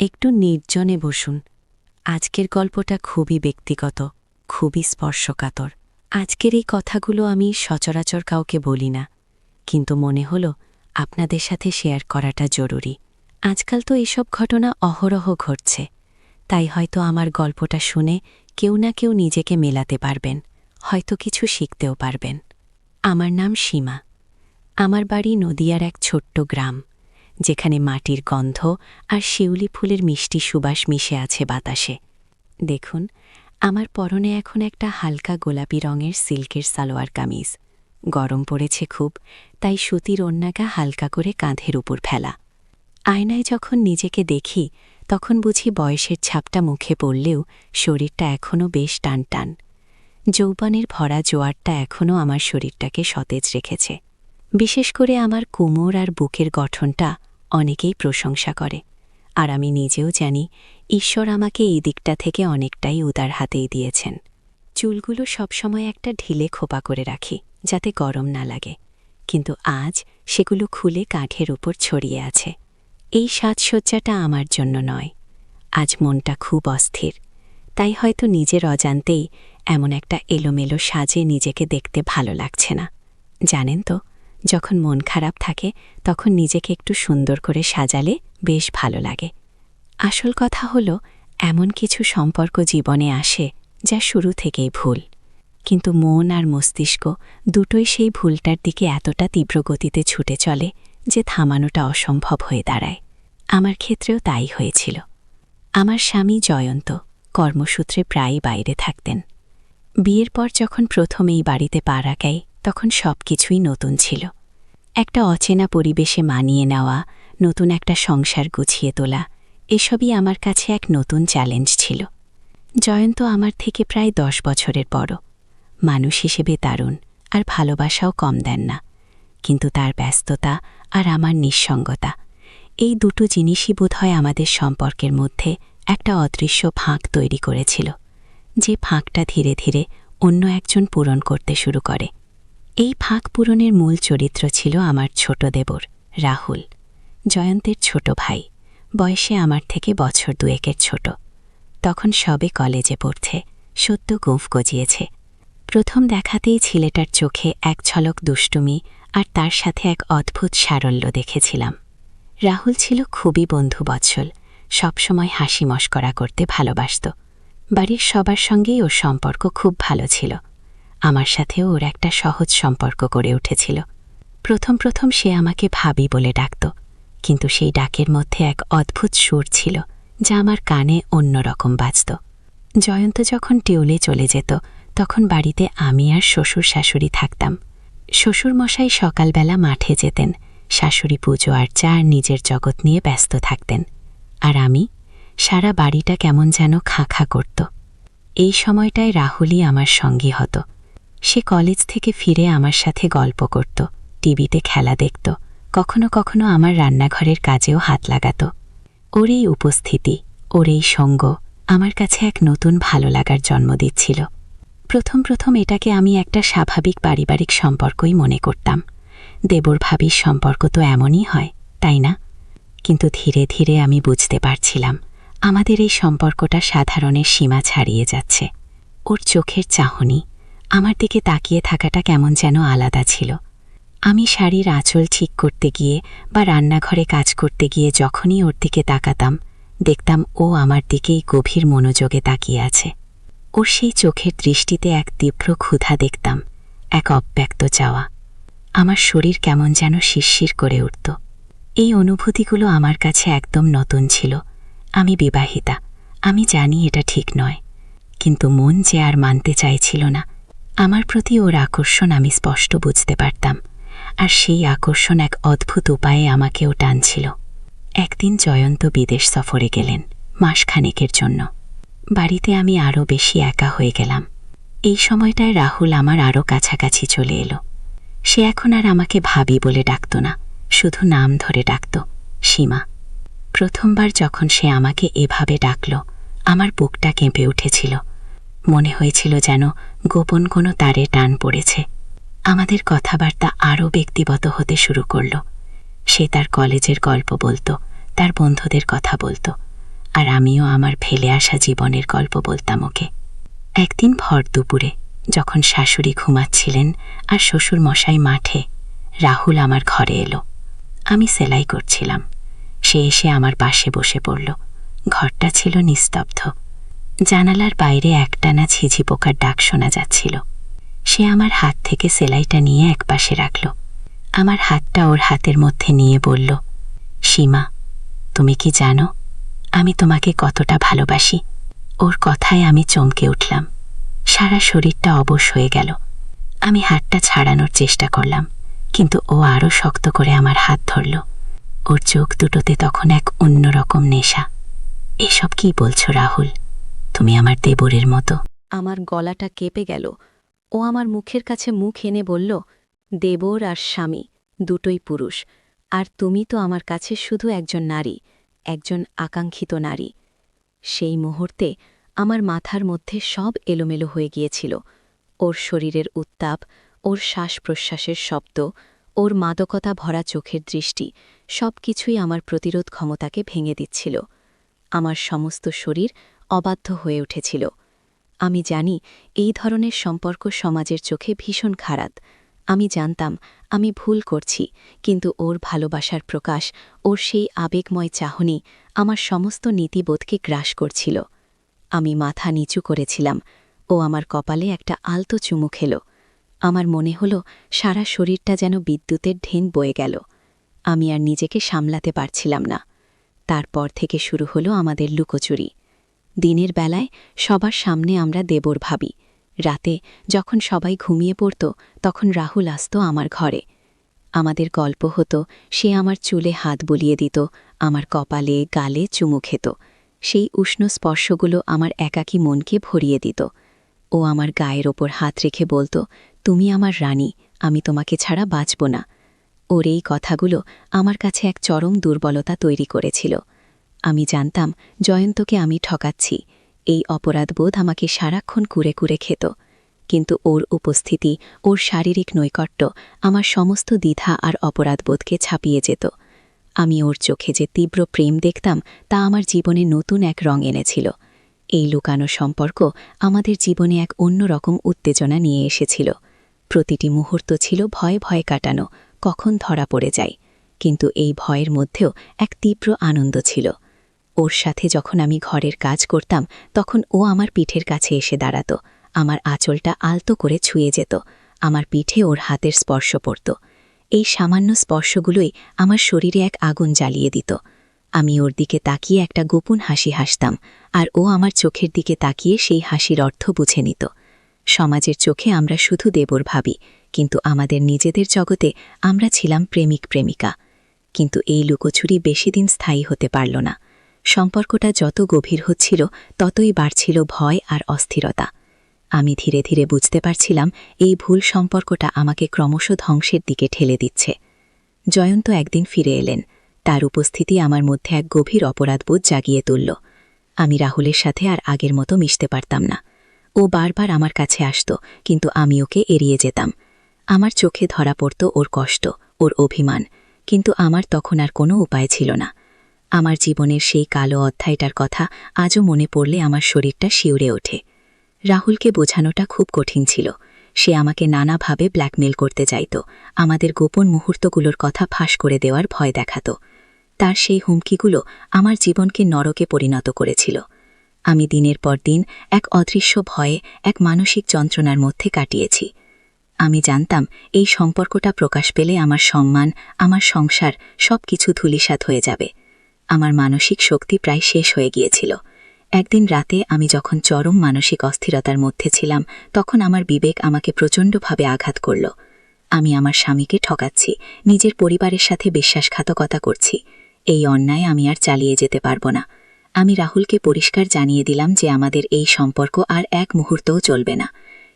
একটু নির্জনে বসুন। আজকের গল্পটা খুবই ব্যক্তিগত, খুবই স্পর্শকাতর। আজকের এই কথাগুলো আমি সচরাচর কাউকে বলি না, কিন্তু মনে হল আপনাদের সাথে শেয়ার করাটা জরুরি। আজকাল তো এসব ঘটনা অহরহ ঘটছে, তাই হয়তো আমার গল্পটা শুনে কেউ না কেউ নিজেকে মেলাতে পারবেন, হয়তো কিছু শিখতেও পারবেন। আমার নাম সীমা। আমার বাড়ি নদিয়ার এক ছোট্ট গ্রাম। যেখানে মাটির গন্ধ আর শিউলি ফুলের মিষ্টি সুবাস মিশে আছে বাতাসে। দেখুন, আমার পরনে এখন একটা হালকা গোলাপি রঙের সিল্কের সালোয়ার কামিজ। গরম পড়েছে খুব, তাই সুতির অন্যাকা হালকা করে কাঁধের উপর ফেলা। আয়নায় যখন নিজেকে দেখি, তখন বুঝি বয়সের ছাপটা মুখে পড়লেও শরীরটা এখনও বেশ টান টান যৌবনের ভরা জোয়ারটা এখনও আমার শরীরটাকে সতেজ রেখেছে। বিশেষ করে আমার কোমর আর বুকের গঠনটা অনেকেই প্রশংসা করে। আর আমি নিজেও জানি, ঈশ্বর আমাকে এই দিকটা থেকে অনেকটাই উদার হাতেই দিয়েছেন। চুলগুলো সবসময় একটা ঢিলে খোপা করে রাখি, যাতে গরম না লাগে। কিন্তু আজ সেগুলো খুলে কাঠের উপর ছড়িয়ে আছে। এই সাজসজ্জাটা আমার জন্য নয়। আজ মনটা খুব অস্থির। তাই হয়তো নিজের অজান্তেই এমন একটা এলোমেলো সাজে নিজেকে দেখতে ভালো লাগছে না। জানেন তো যখন মন খারাপ থাকে, তখন নিজেকে একটু সুন্দর করে সাজালে বেশ ভালো লাগে। আসল কথা হলো, এমন কিছু সম্পর্ক জীবনে আসে যা শুরু থেকেই ভুল। কিন্তু মন আর মস্তিষ্ক দুটোই সেই ভুলটার দিকে এতটা তীব্র গতিতে ছুটে চলে যে থামানোটা অসম্ভব হয়ে দাঁড়ায়। আমার ক্ষেত্রেও তাই হয়েছিল। আমার স্বামী জয়ন্ত কর্মসূত্রে প্রায়ই বাইরে থাকতেন। বিয়ের পর যখন প্রথম এই বাড়িতে পা রাখাই তখন সব কিছুই নতুন ছিল। একটা অচেনা পরিবেশে মানিয়ে নেওয়া, নতুন একটা সংসার গুছিয়ে তোলা, এসবই আমার কাছে এক নতুন চ্যালেঞ্জ ছিল। জয়ন্ত আমার থেকে প্রায় দশ বছরের বড়। মানুষ হিসেবে দারুণ, আর ভালোবাসাও কম দেন না। কিন্তু তার ব্যস্ততা আর আমার নিঃসঙ্গতা, এই দুটো জিনিসই বোধহয় আমাদের সম্পর্কের মধ্যে একটা অদৃশ্য ফাঁক তৈরি করেছিল, যে ফাঁকটা ধীরে ধীরে অন্য একজন পূরণ করতে শুরু করে। এই ফাঁক পূরণের মূল চরিত্র ছিল আমার ছোট দেবর, রাহুল, জয়ন্তের ছোট ভাই, বয়সে আমার থেকে বছর দুয়েকের ছোট। তখন সবে কলেজে পড়ছে, সদ্য গোঁফ গজিয়েছে। প্রথম দেখাতেই ছেলেটার চোখে এক ঝলক দুষ্টুমি আর তার সাথে এক অদ্ভুত সারল্য দেখেছিলাম। রাহুল ছিল খুবই বন্ধুবৎসল, সবসময় হাসি মস্করা করতে ভালোবাসত। বাড়ির সবার সঙ্গেই ওর সম্পর্ক খুব ভালো ছিল। আমার সাথেও ওর একটা সহজ সম্পর্ক গড়ে উঠেছিল। প্রথম প্রথম সে আমাকে ভাবি বলে ডাকত, কিন্তু সেই ডাকের মধ্যে এক অদ্ভুত সুর ছিল, যা আমার কানে অন্যরকম বাজত। জয়ন্ত যখন টিউলে চলে যেত, তখন বাড়িতে আমি আর শ্বশুর শাশুড়ি থাকতাম। শ্বশুরমশাই সকালবেলা মাঠে যেতেন, শাশুড়ি পুজো আর্চা আর নিজের জগৎ নিয়ে ব্যস্ত থাকতেন। আর আমি, সারা বাড়িটা কেমন যেন খাঁ খাঁ করত। এই সময়টায় রাহুলই আমার সঙ্গী হতো। সে কলেজ থেকে ফিরে আমার সাথে গল্প করত, টিভিতে খেলা দেখত, কখনো কখনো আমার রান্নাঘরের কাজেও হাত লাগাত। ওর এই উপস্থিতি, ওর এই সঙ্গ আমার কাছে এক নতুন ভালো লাগার জন্ম দিচ্ছিল। প্রথম প্রথম এটাকে আমি একটা স্বাভাবিক পারিবারিক সম্পর্কই মনে করতাম। দেবর ভাবির সম্পর্ক তো এমনই হয়, তাই না? কিন্তু ধীরে ধীরে আমি বুঝতে পারছিলাম, আমাদের এই সম্পর্কটা সাধারণের সীমা ছাড়িয়ে যাচ্ছে। ওর চোখের চাহনি আমার দিকে তাকিয়ে থাকাটা কেমন যেন আলাদা ছিল। আমি শাড়ির আঁচল ঠিক করতে গিয়ে বা রান্নাঘরে কাজ করতে গিয়ে যখনই ওর দিকে তাকাতাম, দেখতাম ও আমার দিকেই গভীর মনোযোগে তাকিয়ে আছে। ওর সেই চোখের দৃষ্টিতে এক তীব্র ক্ষুধা দেখতাম, এক অব্যক্ত চাওয়া। আমার শরীর কেমন যেন শিরশির করে উঠত। এই অনুভূতিগুলো আমার কাছে একদম নতুন ছিল। আমি বিবাহিতা, আমি জানি এটা ঠিক নয়। কিন্তু মন যে আর মানতে চাইছিল না আমার প্রতি ওর আকর্ষণ আমি স্পষ্ট বুঝতে পারতাম, আর সেই আকর্ষণ এক অদ্ভুত উপায়ে আমাকেও টানছিল। একদিন জয়ন্ত বিদেশ সফরে গেলেন, মাসখানেকের জন্য। বাড়িতে আমি আরও বেশি একা হয়ে গেলাম। এই সময়টায় রাহুল আমার আরও কাছাকাছি চলে এলো। সে এখন আর আমাকে ভাবি বলে ডাকত না, শুধু নাম ধরে ডাকত, সীমা। প্রথমবার যখন সে আমাকে এভাবে ডাকল, আমার বুকটা কেঁপে উঠেছিল। মনে হয়েছিল যেন গোপন কোনো তারে টান পড়েছে। আমাদের কথাবার্তা আরও ব্যক্তিগত হতে শুরু করল। সে তার কলেজের গল্প বলতো, তার বন্ধুদের কথা বলতো, আর আমিও আমার ফেলে আসা জীবনের গল্প বলতাম ওকে। একদিন ভর দুপুরে, যখন শাশুড়ি ঘুমাচ্ছিলেন আর শ্বশুর মশাই মাঠে, রাহুল আমার ঘরে এলো। আমি সেলাই করছিলাম। সে এসে আমার পাশে বসে পড়ল। ঘরটা ছিল নিস্তব্ধ। জানালার বাইরে একটানা ঝিঝি পোকার ডাক শোনা যাচ্ছিল। সে আমার হাত থেকে সেলাইটা নিয়ে একপাশে রাখল। আমার হাতটা ওর হাতের মধ্যে নিয়ে বলল, সীমা, তুমি কি জানো, আমি তোমাকে কতটা ভালোবাসি। ওর কথায় আমি চমকে উঠলাম। সারা শরীরটা অবশ হয়ে গেল। আমি হাতটা ছাড়ানোর চেষ্টা করলাম, কিন্তু ও আরও শক্ত করে আমার হাত ধরল। ওর চোখ দুটোতে তখন এক অন্যরকম নেশা। এসব কি বলছো, রাহুল? তুমি আমার দেবরের মতো। আমার গলাটা কেঁপে গেল। ও আমার মুখের কাছে মুখ এনে বলল, দেবর আর স্বামী, দুটোই পুরুষ। আর তুমি তো আমার কাছে শুধু একজন নারী, একজন আকাঙ্ক্ষিত নারী। সেই মুহূর্তে আমার মাথার মধ্যে সব এলোমেলো হয়ে গিয়েছিল। ওর শরীরের উত্তাপ, ওর শ্বাস প্রশ্বাসের শব্দ, ওর মাদকতা ভরা চোখের দৃষ্টি সব কিছুই আমার প্রতিরোধ ক্ষমতাকে ভেঙে দিচ্ছিল। আমার সমস্ত শরীর অবাধ্য হয়ে উঠেছিল। আমি জানি এই ধরনের সম্পর্ক সমাজের চোখে ভীষণ খারাপ। আমি জানতাম, আমি ভুল করছি, কিন্তু ওর ভালোবাসার প্রকাশ, ওর সেই আবেগময় চাহনি আমার সমস্ত নীতিবোধকে গ্রাস করছিল। আমি মাথা নিচু করেছিলাম। ও আমার কপালে একটা আলতো চুমু খেল। আমার মনে হল সারা শরীরটা যেন বিদ্যুতের ঢেন বয়ে গেল। আমি আর নিজেকে সামলাতে পারছিলাম না। তারপর থেকে শুরু হলো আমাদের লুকোচুরি। দিনের বেলায় সবার সামনে আমরা দেবর ভাবি। রাতে যখন সবাই ঘুমিয়ে পড়ত, তখন রাহুল আসত আমার ঘরে। আমাদের গল্প হতো, সে আমার চুলে হাত বলিয়ে দিত, আমার কপালে গালে চুমু খেত। সেই উষ্ণ স্পর্শগুলো আমার একাকী মনকে ভরিয়ে দিত। ও আমার গায়ের ওপর হাত রেখে বলতো, তুমি আমার রানী, আমি তোমাকে ছাড়া বাঁচব না। ওর এই কথাগুলো আমার কাছে এক চরম দুর্বলতা তৈরি করেছিল। আমি জানতাম জয়ন্তকে আমি ঠকাচ্ছি। এই অপরাধবোধ আমাকে সারাক্ষণ কুরে কুরে খেত। কিন্তু ওর উপস্থিতি, ওর শারীরিক নৈকট্য আমার সমস্ত দ্বিধা আর অপরাধবোধকে ছাপিয়ে যেত। আমি ওর চোখে যে তীব্র প্রেম দেখতাম, তা আমার জীবনে নতুন এক রং এনেছিল। এই লুকানো সম্পর্ক আমাদের জীবনে এক অন্যরকম উত্তেজনা নিয়ে এসেছিল। প্রতিটি মুহূর্ত ছিল ভয়ে ভয়ে কাটানো, কখন ধরা পড়ে যায়। কিন্তু এই ভয়ের মধ্যেও এক তীব্র আনন্দ ছিল। ওর সাথে যখন আমি ঘরের কাজ করতাম, তখন ও আমার পিঠের কাছে এসে দাঁড়াত। আমার আঁচলটা আলতো করে ছুঁয়ে যেত। আমার পিঠে ওর হাতের স্পর্শ পড়ত। এই সামান্য স্পর্শগুলোই আমার শরীরে এক আগুন জ্বালিয়ে দিত। আমি ওর দিকে তাকিয়ে একটা গোপন হাসি হাসতাম, আর ও আমার চোখের দিকে তাকিয়ে সেই হাসির অর্থ বুঝে নিত। সমাজের চোখে আমরা শুধু দেবর ভাবি, কিন্তু আমাদের নিজেদের জগতে আমরা ছিলাম প্রেমিক প্রেমিকা। কিন্তু এই লুকোছুরি বেশি দিন স্থায়ী হতে পারল না। সম্পর্কটা যত গভীর হচ্ছিল, ততই বাড়ছিল ভয় আর অস্থিরতা। আমি ধীরে ধীরে বুঝতে পারছিলাম, এই ভুল সম্পর্কটা আমাকে ক্রমশ ধ্বংসের দিকে ঠেলে দিচ্ছে। জয়ন্ত একদিন ফিরে এলেন। তার উপস্থিতি আমার মধ্যে এক গভীর অপরাধবোধ জাগিয়ে তুলল। আমি রাহুলের সাথে আর আগের মতো মিশতে পারতাম না। ও বারবার আমার কাছে আসত, কিন্তু আমি ওকে এড়িয়ে যেতাম। আমার চোখে ধরা পড়ত ওর কষ্ট, ওর অভিমান, কিন্তু আমার তখন আর কোনো উপায় ছিল না। আমার জীবনের সেই কালো অধ্যায়টার কথা আজও মনে পড়লে আমার শরীরটা শিউরে ওঠে। রাহুলকে বোঝানোটা খুব কঠিন ছিল। সে আমাকে নানাভাবে ব্ল্যাকমেল করতে চাইত আমাদের গোপন মুহূর্তগুলোর কথা ফাঁস করে দেওয়ার ভয় দেখাত। তার সেই হুমকিগুলো আমার জীবনকে নরকে পরিণত করেছিল। আমি দিনের পর দিন এক অদৃশ্য ভয়ে, এক মানসিক যন্ত্রণার মধ্যে কাটিয়েছি। আমি জানতাম এই সম্পর্কটা প্রকাশ পেলে আমার সম্মান, আমার সংসার সব কিছু ধুলিসাত হয়ে যাবে। আমার মানসিক শক্তি প্রায় শেষ হয়ে গিয়েছিল। একদিন রাতে আমি যখন চরম মানসিক অস্থিরতার মধ্যে ছিলাম, তখন আমার বিবেক আমাকে প্রচণ্ডভাবে আঘাত করল। আমি আমার স্বামীকে ঠকাচ্ছি, নিজের পরিবারের সাথে বিশ্বাসঘাতকতা করছি। এই অন্যায় আমি আর চালিয়ে যেতে পারব না। আমি রাহুলকে পরিষ্কার জানিয়ে দিলাম যে আমাদের এই সম্পর্ক আর এক মুহূর্তও চলবে না।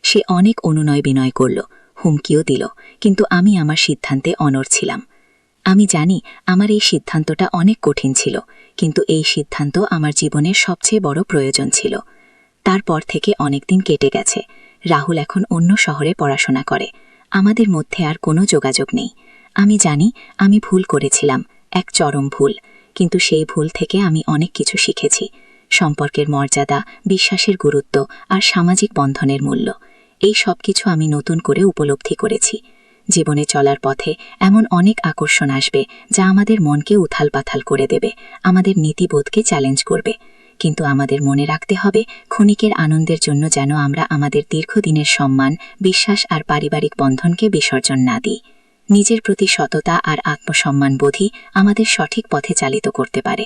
সে অনেক অনুনয় বিনয় করল, হুমকিও দিল, কিন্তু আমি আমার সিদ্ধান্তে অনর ছিলাম। আমি জানি আমার এই সিদ্ধান্তটা অনেক কঠিন ছিল, কিন্তু এই সিদ্ধান্ত আমার জীবনের সবচেয়ে বড় প্রয়োজন ছিল। তারপর থেকে অনেকদিন কেটে গেছে। রাহুল এখন অন্য শহরে পড়াশোনা করে। আমাদের মধ্যে আর কোনো যোগাযোগ নেই। আমি জানি আমি ভুল করেছিলাম, এক চরম ভুল, কিন্তু সেই ভুল থেকে আমি অনেক কিছু শিখেছি। সম্পর্কের মর্যাদা, বিশ্বাসের গুরুত্ব আর সামাজিক বন্ধনের মূল্য, এই সব কিছু আমি নতুন করে উপলব্ধি করেছি। জীবনে চলার পথে এমন অনেক আকর্ষণ আসবে যা আমাদের মনকে উথাল পাথাল করে দেবে, আমাদের নীতিবোধকে চ্যালেঞ্জ করবে। কিন্তু আমাদের মনে রাখতে হবে, ক্ষণিকের আনন্দের জন্য যেন আমরা আমাদের দীর্ঘদিনের সম্মান, বিশ্বাস আর পারিবারিক বন্ধনকে বিসর্জন না দিই। নিজের প্রতি সততা আর আত্মসম্মান বোধই আমাদের সঠিক পথে চালিত করতে পারে।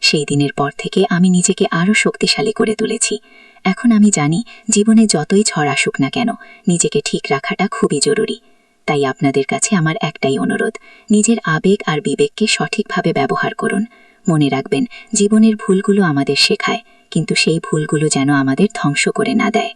সেই দিনের পর থেকে আমি নিজেকে আরও শক্তিশালী করে তুলেছি। এখন আমি জানি, জীবনে যতই ঝড় আসুক না কেন, নিজেকে ঠিক রাখাটা খুবই জরুরি। তাই আপনাদের কাছে আমার একটাই অনুরোধ, নিজের আবেগ আর বিবেককে সঠিকভাবে ব্যবহার করুন। মনে রাখবেন, জীবনের ভুলগুলো আমাদের শেখায়, কিন্তু সেই ভুলগুলো যেন আমাদের ধ্বংস করে না দেয়।